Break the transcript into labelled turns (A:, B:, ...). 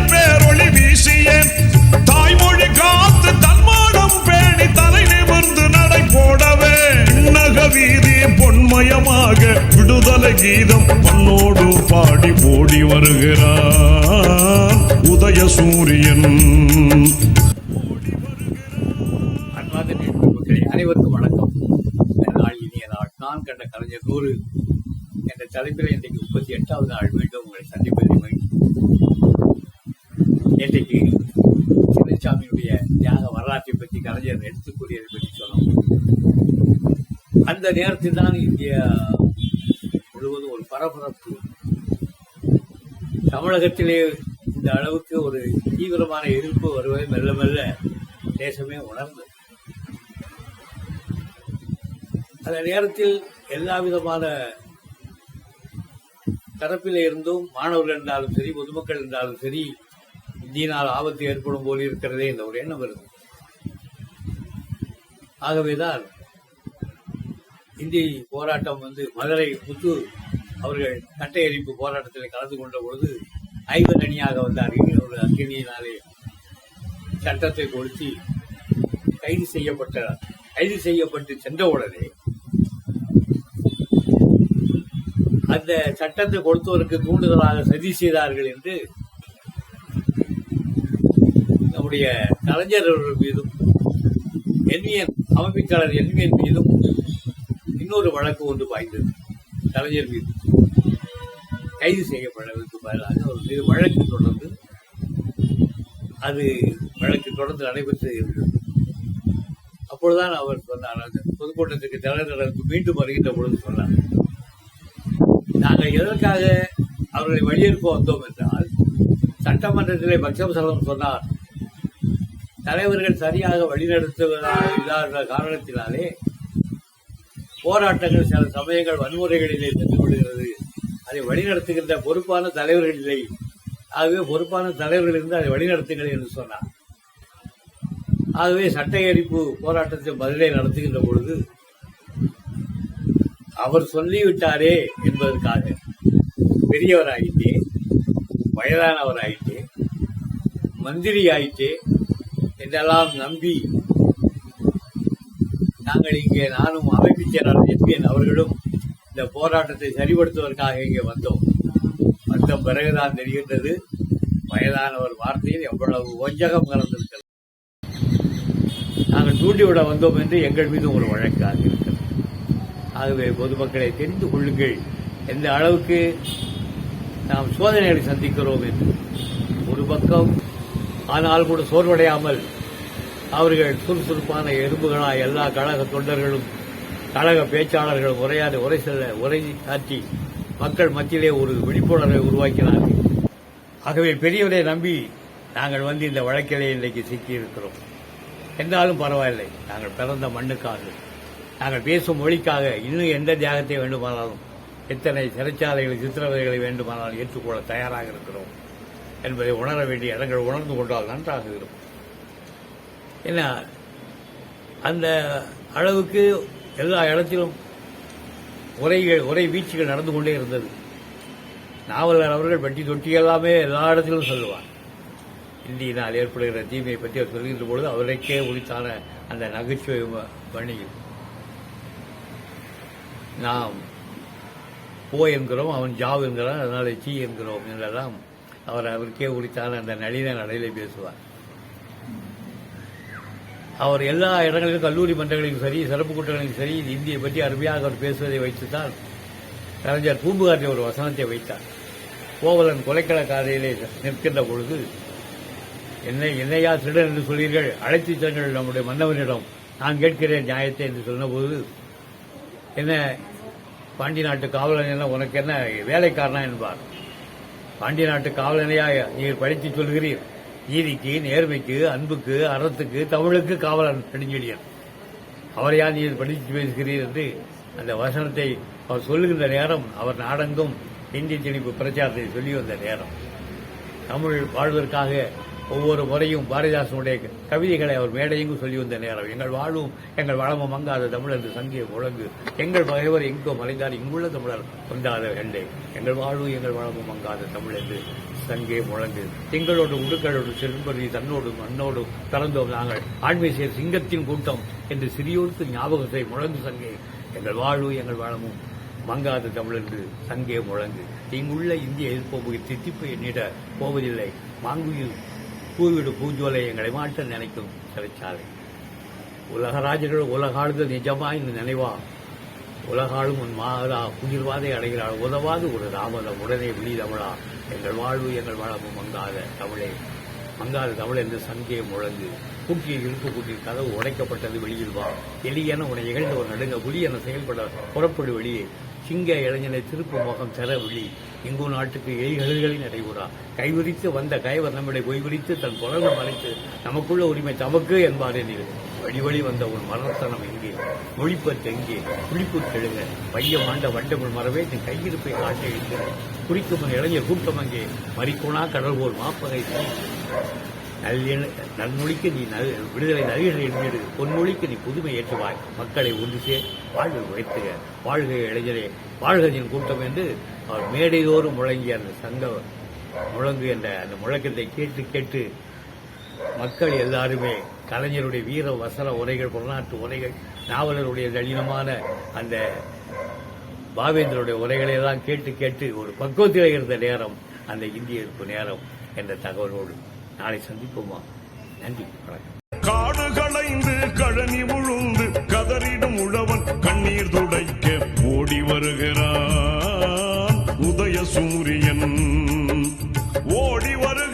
A: பேரொளி வீசிய தாய்மொழி காத்து தன்மானம் பேணி தலை நிமிர்ந்து நடை போடவே. இன்னக வீதி பொன்மயமாக விடுதலை கீதம் பண்ணோடு பாடி ஓடி வருகிறார். உதய சூரியன்.
B: அனைவருக்கும் வணக்கம். நாள் இனிய நாள். நான் கண்ட கலைஞர் நூறு. என்ற தலைப்பில் இன்றைக்கு முப்பத்தி எட்டாவது நாள். மீண்டும் உங்களை சந்திப்பதில் மகிழ்ச்சி. நேற்றைக்கு சின்னசாமியுடைய தியாக வரலாற்றை பற்றி கலைஞர் எடுத்து கூறியதை பற்றி சொன்னோம் அந்த நேரத்தில் தான் இந்தியா முழுவதும் ஒரு பரபரப்பு. தமிழகத்திலே இந்த அளவுக்கு ஒரு தீவிரமான எதிர்ப்பு வருவதை மெல்ல மெல்ல தேசமே உணர்ந்தது அந்த நேரத்தில் எல்லா விதமான தரப்பில் இருந்தும் மாணவர்கள் என்றாலும் சரி பொதுமக்கள் இருந்தாலும் சரி தீனால் ஆபத்து ஏற்படும் போல் இருக்கிறதே இந்த ஒரு எண்ணம் வருது ஆகவேதான் இந்தி போராட்டம் வந்து மதுரை முத்து அவர்கள் கட்டை எரிப்பு போராட்டத்தில் கலந்து கொண்ட பொழுது ஐவர் அணியாக வந்தார்கள் ஒரு அக்கினியினாலே சட்டத்தை கொளுத்தி கைது செய்யப்பட்ட கைது செய்யப்பட்டு சென்றவுடனே அந்த சட்டத்தை கொடுத்தவருக்கு தூண்டுதலாக சதி செய்தார்கள் என்று நம்முடைய கலைஞர் அவர்கள் மீதும் என்விஎன் அமைப்பிச்சாளர் என்விஎன் மீதும் இன்னொரு வழக்கு ஒன்று பாய்ந்தது கலைஞர் மீது. கைது செய்யப்படவிற்கு பதிலாக அவர் மீது வழக்கு தொடர்ந்து அது வழக்கு தொடர்ந்து நடைபெற்று இருந்தது. அப்பொழுதுதான் அவர் சொன்னார் அந்த பொதுக்கூட்டத்துக்கு தலைநகருக்கு மீண்டும் வருகின்ற பொழுது சொன்னார் நாங்கள் எதற்காக அவர்களை வழியெடுக்க வந்தோம்? என்றால் சட்டமன்றத்திலே பக்ஷபசலம் சொன்னார் தலைவர்கள் சரியாக வழிநடத்துவதாக இல்லாத காரணத்தினாலே போராட்டங்கள் சில சமயங்கள் வன்முறைகளிலே சென்று விடுகிறது அதை வழிநடத்துகின்ற பொறுப்பான தலைவர்கள் இல்லை. ஆகவே பொறுப்பான தலைவர்கள் இருந்து அதை வழிநடத்துங்கள் என்று சொன்னார். ஆகவே சட்ட எரிப்பு போராட்டத்தை பதிலை நடத்துகின்ற பொழுது அவர் சொல்லிவிட்டாரே என்பதற்காக பெரியவராயிட்டே வயதானவராயிட்டே மந்திரி ஆயிட்டே என்றெல்லாம் நம்பி நாங்கள் இங்கே நானும் அமைப்புச் செயலாளர் எஸ்பிஎன் அவர்களும் இந்த போராட்டத்தை சரிபடுத்துவதற்காக இங்கே வந்தோம். வந்த பிறகுதான் தெரிகின்றது வயதானவர் வார்த்தையில் எவ்வளவு வஞ்சகம் கலந்திருக்கிறது. நாங்கள் தூண்டிவிட வந்தோம் என்று எங்கள் மீது ஒரு வழக்காக இருக்கிறது. ஆகவே பொதுமக்களை தெரிந்து கொள்ளுங்கள். எந்த அளவுக்கு நாம் சோதனைகளை சந்திக்கிறோம் என்று. ஒரு பக்கம் ஆனால் கூட சோர்வடையாமல் அவர்கள் சுறுசுறுப்பான எறும்புகளாக எல்லா கழக தொண்டர்களும் கழக பேச்சாளர்களும் உரையாடி உரை செல்ல உரை ஆற்றி மக்கள் மத்தியிலே ஒரு விழிப்புணர்வை உருவாக்கினார்கள். ஆகவே பெரியவரை நம்பி நாங்கள் வந்து இந்த வழக்கிலே இன்றைக்கு சிக்கியிருக்கிறோம். என்றாலும் பரவாயில்லை. நாங்கள் பிறந்த மண்ணுக்காக நாங்கள் பேசும் மொழிக்காக இன்னும் எந்த தியாகத்தை வேண்டுமானாலும் எத்தனை சிறைச்சாலைகளை சித்திரவதைகளை வேண்டுமானாலும் ஏற்றுக்கொள்ள தயாராக இருக்கிறோம். என்பதை உணர வேண்டிய இடங்கள் உணர்ந்து கொண்டால் நன்றாக இருக்கும். ஏன்னா அந்த அளவுக்கு எல்லா இடத்திலும் உரைகள் உரை வீச்சுகள் நடந்து கொண்டே இருந்தது. நாவலர் அவர்கள் பட்டி தொட்டி எல்லாமே எல்லா இடத்திலும் சொல்லுவார். இந்தியினால் ஏற்படுகிற தீமையை பற்றி அவர் சொல்கின்ற பொழுது அவருக்கே உரித்தான அந்த நகைச்சுவை ம- பணியும் நாம் போ என்கிறோம் அவன் ஜாவ் என்கிறான் அதனால் சீ என்கிறோம் என்றெல்லாம் அவர் அவருக்கே உரித்தான அந்த நளின நடையிலே பேசுவார். அவர் எல்லா இடங்களிலும் கல்லூரி மன்றங்களிலும் சரி சிறப்பு கூட்டங்களிலும் சரி இந்தியை பற்றி அருமையாக அவர் பேசுவதை வைத்துத்தான் கலைஞர் பூம்புகாரில் ஒரு வசனத்தை வைத்தார். கோவலன் கொலைக்களக்காரையிலே நிற்கின்ற பொழுது என்னை என்னையா திருடன் என்று சொல்வீர்கள் அழைத்து செல்லுங்கள் நம்முடைய மன்னவனிடம் நான் கேட்கிறேன் நியாயத்தை என்று சொன்னபோது என்ன பாண்டி நாட்டு காவலன் என்ன உனக்கு என்ன வேலைக்காரனா? என்பார். பாண்டி நாட்டு காவலனையா நீர் படித்து சொல்கிறீர்? நீதிக்கு நேர்மைக்கு அன்புக்கு அறத்துக்கு தமிழுக்கு காவலன் நெடுஞ்செழியன். அவரையா நீர் படித்து பேசுகிறீர் என்று அந்த வசனத்தை அவர் சொல்லுகின்ற நேரம் அவர் நாடெங்கும் இந்தி திணிப்பு பிரச்சாரத்தை சொல்லி வந்த நேரம். தமிழ் வாழ்வதற்காக ஒவ்வொரு முறையும் பாரதிதாசனுடைய கவிதைகளை அவர் மேடையெங்கும் சொல்லி வந்த நேரம். எங்கள் வாழ்வும் எங்கள் வளமும் மங்காத தமிழ் என்று சங்கிய முழங்கு. எங்கள் பகைவர் எங்கோ மறைந்தார் இங்குள்ள தமிழர் கொண்டாத எல்லை எங்கள் வாழ்வும் எங்கள் வளமும் மங்காத தமிழ் என்று சங்கே முழங்கு திங்களோடு உடுக்களோடு செல்பதி தன்னோடு மண்ணோடு கலந்தோம் நாங்கள். ஆண்மை சிங்கத்தின் கூட்டம் என்று சிறியோருக்கு ஞாபகத்தை முழங்கு சங்கே. எங்கள் வாழ்வு எங்கள் வளமும் மங்காத தமிழென்று சங்கே முழங்கு. இங்குள்ள இந்திய எதிர்ப்பு தித்திப்பு எண்ணிட போவதில்லை. மாங்குயில் பூவிடு பூஞ்சோலை எங்களை மாற்ற நினைக்கும் சிறைச்சாலை. உலகராஜர்கள் உலகாளுதல் நிஜமா இந்த நினைவா? உலகாலும் உன் மாதா உயிர்வாதை அடைகிறாள். உதவாது ஒரு ராமதம் உடனே விழி தமிழா எங்கள் வாழ்வு எங்கள் வளமும் மங்காத தமிழே. மங்காத தமிழ் என்று சங்கே முழங்கு. கூட்டிய இருப்பு கூட்டிய கதவு உடைக்கப்பட்டது வெளியில் வா. எளியன உன்னை இகழ்ந்த ஒரு நடுங்க. புலி என செயல்பட புறப்படு வெளியே. சிங்க இளைஞனை திருப்பு முகம் தர விழி. இங்கு நாட்டுக்கு எய்களின் நடைபெறா கைவிரித்து வந்த கைவர் நம்மளை பொய்விரித்து தன் குழந்தை மறைத்து நமக்குள்ள உரிமை தமக்கு என்பார் எனில் வழி வழி வந்த ஒரு மரணத்தனம் எங்கே? மொழிப்பத்து எங்கே? குளிப்பு கெழுங்க. வையம் மாண்ட வண்டமிழ் மரவே தன் கையிருப்பை காட்ட இருக்கிற குறிக்கும் இளைஞர் கூட்டம் அங்கே. மறிக்கோனா கடல் போல் மாப்பகை நல்லெண்ண நன்மொழிக்கு நீ நல் விடுதலை நல்கிட எழுதியது பொன்மொழிக்கு நீ புதுமை ஏற்றுவாய். மக்களை ஒன்று சேர் வாழ்வு உழைத்துக. வாழ்க இளைஞரே. வாழ்கையின் கூட்டம் என்று அவர் மேடைதோறும் முழங்கிய அந்த சங்க முழங்கு என்ற அந்த முழக்கத்தை கேட்டு கேட்டு மக்கள் எல்லாருமே கலைஞருடைய வீர வசன உரைகள் புறநாட்டு உரைகள் நாவலருடைய தடினமான அந்த பாவேந்தருடைய உரைகளை எல்லாம் கேட்டு கேட்டு ஒரு பக்குவத்தில் இருந்த நேரம் அந்த இந்திய எதிர்ப்பு நேரம் என்ற தகவலோடு நாளை சந்திப்போமா? நன்றி வணக்கம்.
A: காடு களைந்து கழனி உழுந்து கதறிடும் உழவன் கண்ணீர் துடைக்க ஓடி வருகிறான் ஓடி வருகிறான்.